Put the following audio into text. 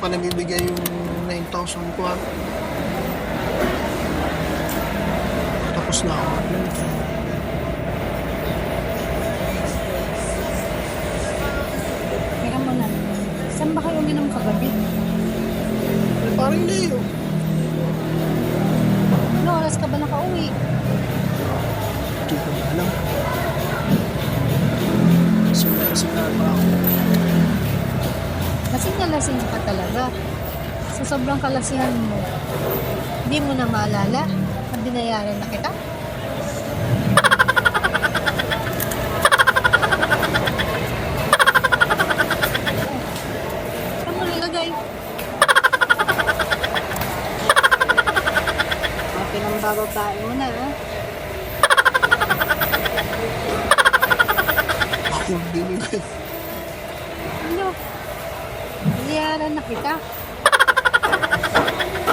pa nabibigay yung 9,000 ko ah. Tapos na ako. Teka muna. Saan ba kayo uminom kagabi? Parang Leo. Ano oras ka ba nakauwi? Lasing na lasing ka talaga. Sa sobrang kalasihan mo, hindi mo na maalala na binayaran na kita? Mga pinambababae mo na, ha? Ako binigay. kilala na kita.